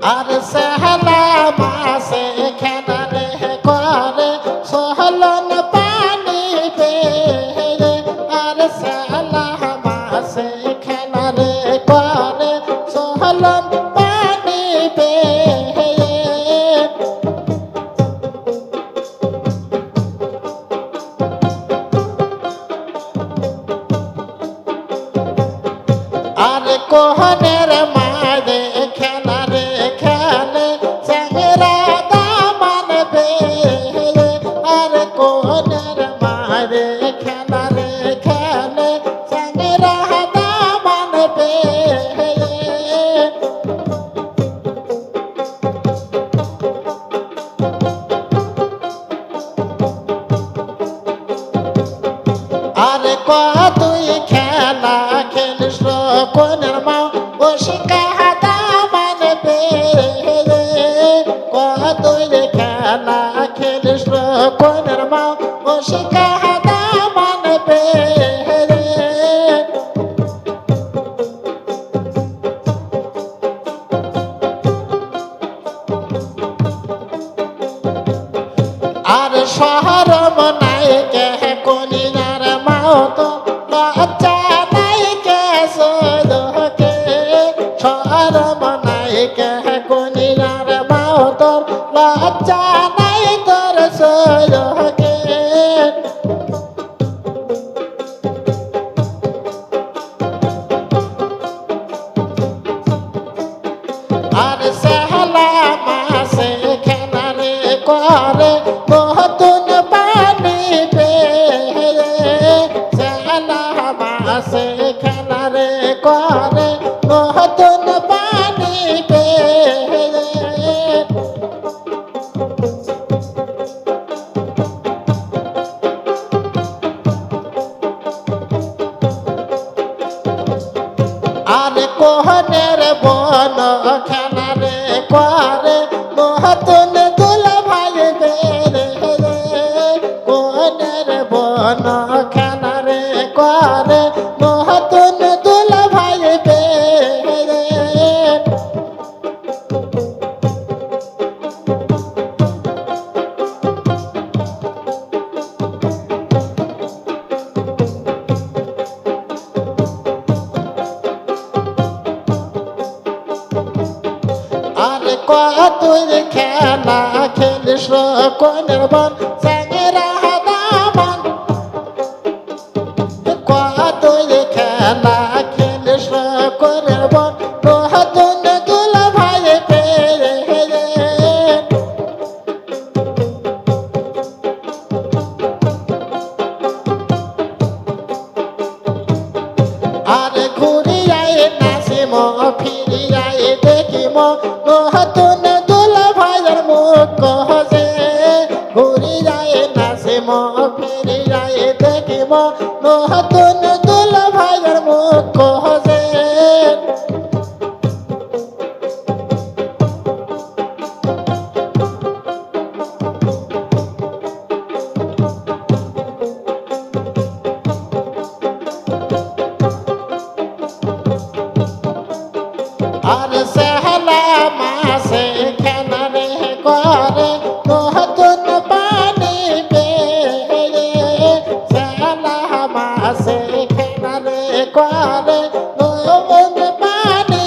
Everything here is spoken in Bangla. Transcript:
আর সহলা মাসে খেনারে করে সহলন পানি পে আর সহলা মাসে খেনারে করে সহলন পানি পে আর কোহনের মাঝে খেলা খেলিস কোনের মা, ও শিকাহাতা মানবে কতই খেলা খেলিস কোনের মা, ও শিকাহাতা মানবে আর শহর মনাই কে কলিনার করে নতুন পানি পে আর কোহনের বন খেলারে করে নতুন দুল ভাই বেরে কোহনের বন কতুই খেলা খেলিস কোনের বন সঙ্গেরা দামান কতুই খেলা খেলিস কোনের বন নতুন দুল ভাই পেরে আর ঘুরিয়াই নাসিম ফিরিয়াই দেখিম নতুন দুল ভাইয়ের মুখ কহসে। আর সহলা মাসে খেলারে করে নতুন করে নতুন পানি